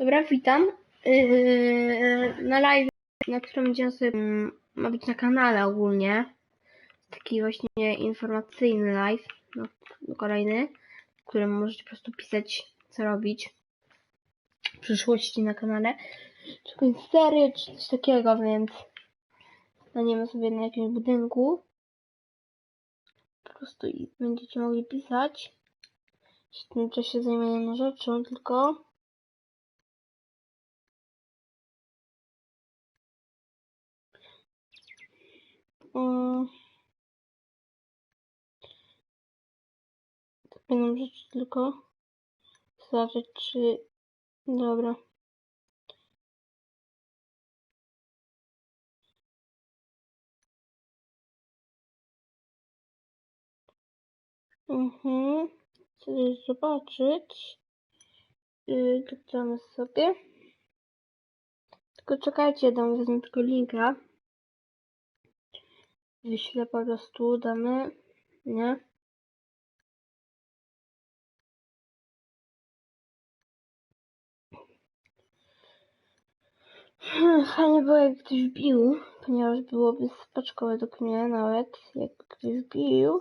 Dobra, witam. Yy, na live, na którym będziemy sobie, ma być na kanale ogólnie. Taki właśnie informacyjny live, no, no kolejny, w którym możecie po prostu pisać, co robić w przyszłości na kanale. Czy jakąś serię, czy coś takiego, więc staniemy sobie na jakimś budynku. Po prostu i będziecie mogli pisać. W tym czasie zajmę jedną rzeczą tylko. Tak jedną rzecz tylko. Zobaczyć czy... Dobra. Mhm. Chcę zobaczyć. Yy, sobie. Tylko czekajcie, dam wezmę tylko linka. Wyślę po prostu, damy. Nie? Hmm, Fajnie było jak ktoś wbił, ponieważ byłoby spaczko według mnie nawet, jak ktoś wbił.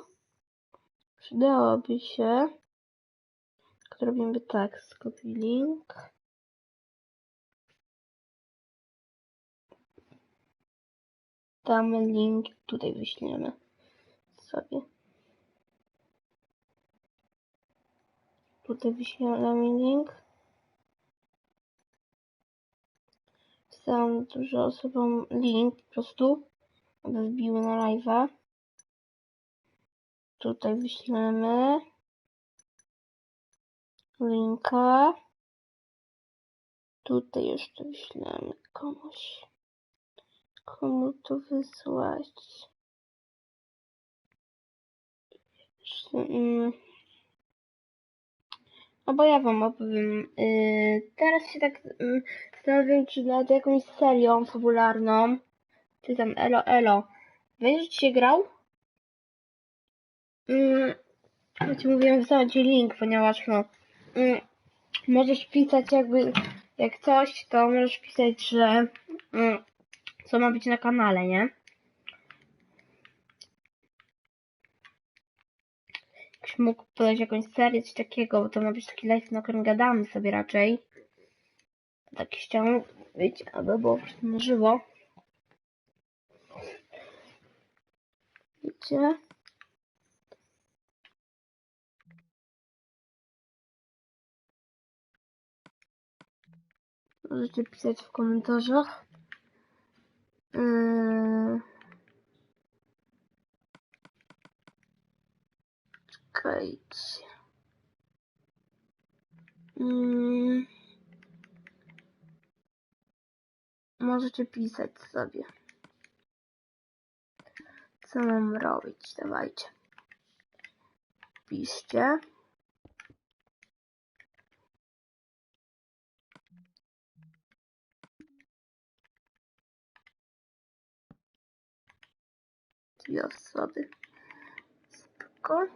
Przydałoby się. Tylko robimy tak, skopiuj link. Damy link, tutaj wyślemy sobie. Tutaj wyślemy link. Wstałam dużo osobom link po prostu, aby wbiły na live'a. Tutaj wyślemy linka. Tutaj jeszcze wyślemy komuś. Komu to wysłać? Mm. No bo ja wam opowiem. Yy, teraz się tak yy, zastanawiam, czy nad jakąś serią fabularną. Ty tam, elo, elo. Będziesz dzisiaj grał? Yy, ja ci mówiłem wysłać ci link, ponieważ no, yy, możesz pisać jakby, jak coś, to możesz pisać, że co ma być na kanale, nie? Jakbyś mógł podać jakąś serię, coś takiego, bo to ma być taki live, na którym gadamy sobie raczej. Tak chciałam być, aby było na żywo. Wiecie? Możecie pisać w komentarzach. Yy... Czekajcie. Mm. Możecie pisać sobie. Co mam robić? Dawajcie. Piszcie. Dwie osoby. Spoko.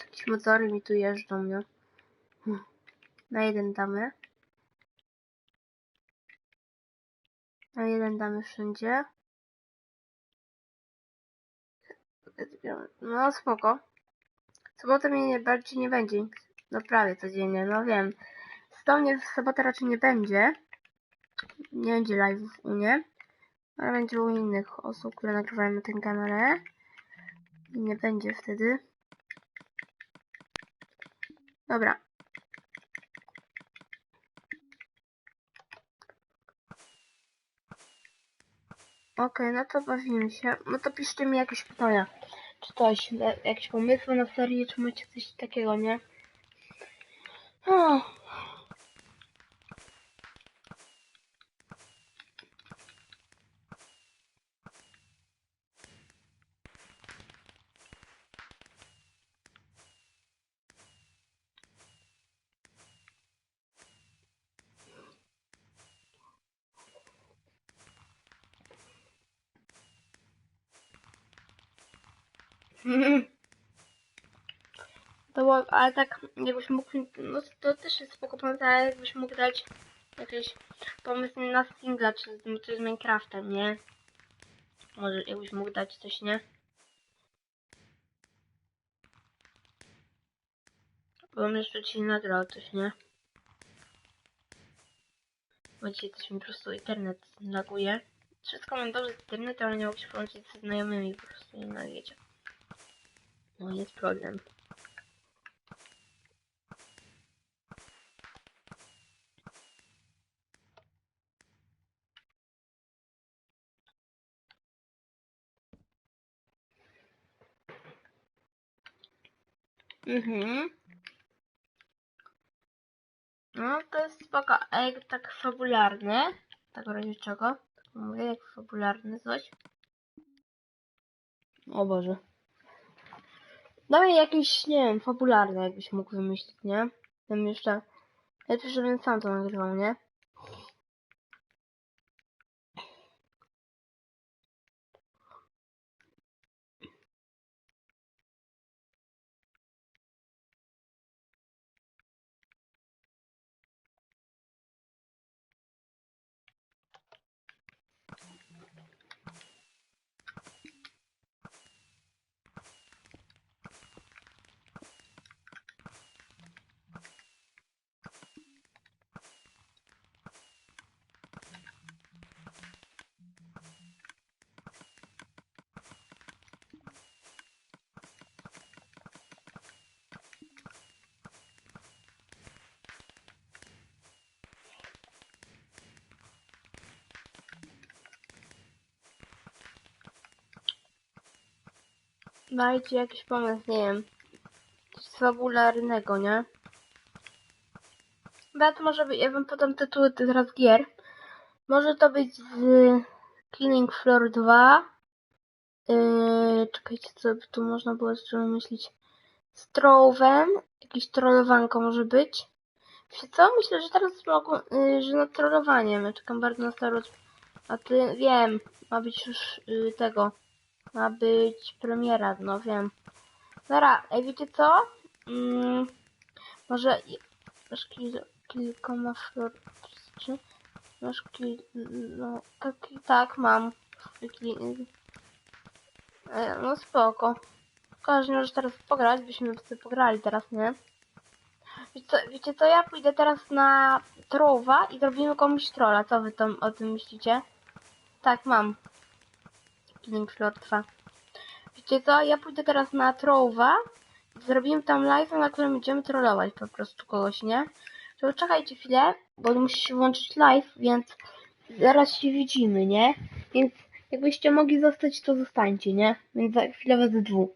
Jakieś motory mi tu jeżdżą, nie? Hmm. Na jeden damy. Na jeden damy wszędzie. No spoko. Sobota mnie nie, bardziej nie będzie. No prawie codziennie, no wiem. Mnie w sobotę raczej nie będzie. Nie będzie live'ów u mnie. Ale będzie u innych osób, które nagrywają na tym kanale. I nie będzie wtedy. Dobra. Okej, no to bawimy się. No to piszcie mi jakieś pytania. Czy coś, le- jakieś pomysły na serię, czy macie coś takiego, nie? To było, ale tak jakbyś mógł, no to też jest spoko pomysł, ale jakbyś mógł dać jakiś pomysł na singla, czy, czy z Minecraftem, nie? Może jakbyś mógł dać coś, nie? Bo jeszcze ci nagrał coś, nie? Bo dzisiaj coś mi po prostu internet laguje. Wszystko mam dobrze z internetem, ale nie mogę się połączyć ze znajomymi po prostu nie wiecie. No jest problem. Mhm. No to jest spoko, a jak tak fabularne, tak w razie czego, tak mówię, jak fabularne coś. O Boże. Dawaj jakieś, nie wiem, fabularne jakbyś mógł wymyślić, nie? Tam jeszcze, lepiej, żebym sam to nagrywał, nie? Dajcie jakiś pomysł, nie wiem, coś fabularnego, nie? Nawet może być, ja bym podam tytuły teraz gier. Może to być z Killing Floor 2. Yy, czekajcie, co by tu można było jeszcze wymyślić. Z Trollem. Jakieś trollowanko może być. Wiecie co? Myślę, że teraz mogą, yy, że nad trollowaniem. Ja czekam bardzo na staro. A ty, wiem, ma być już yy, tego. Ma być premiera, no wiem. Dobra, ej, wiecie co? Mm, może masz kil, kilkoma flor... Czy? Masz. No, tak, tak mam. E, No spoko. Każdy może teraz pograć, byśmy sobie pograli teraz, nie? Wiecie co, wiecie co, ja pójdę teraz na Trowa i zrobimy komuś trolla. Co wy tam o tym myślicie? Tak, mam. Killing Floor 2. Co, ja pójdę teraz na Trowa zrobimy tam live, na którym będziemy trollować po prostu kogoś, nie? To czekajcie chwilę, bo musi się włączyć live, więc zaraz się widzimy, nie? Więc jakbyście mogli zostać, to zostańcie, nie? Więc za chwilę was dwóch.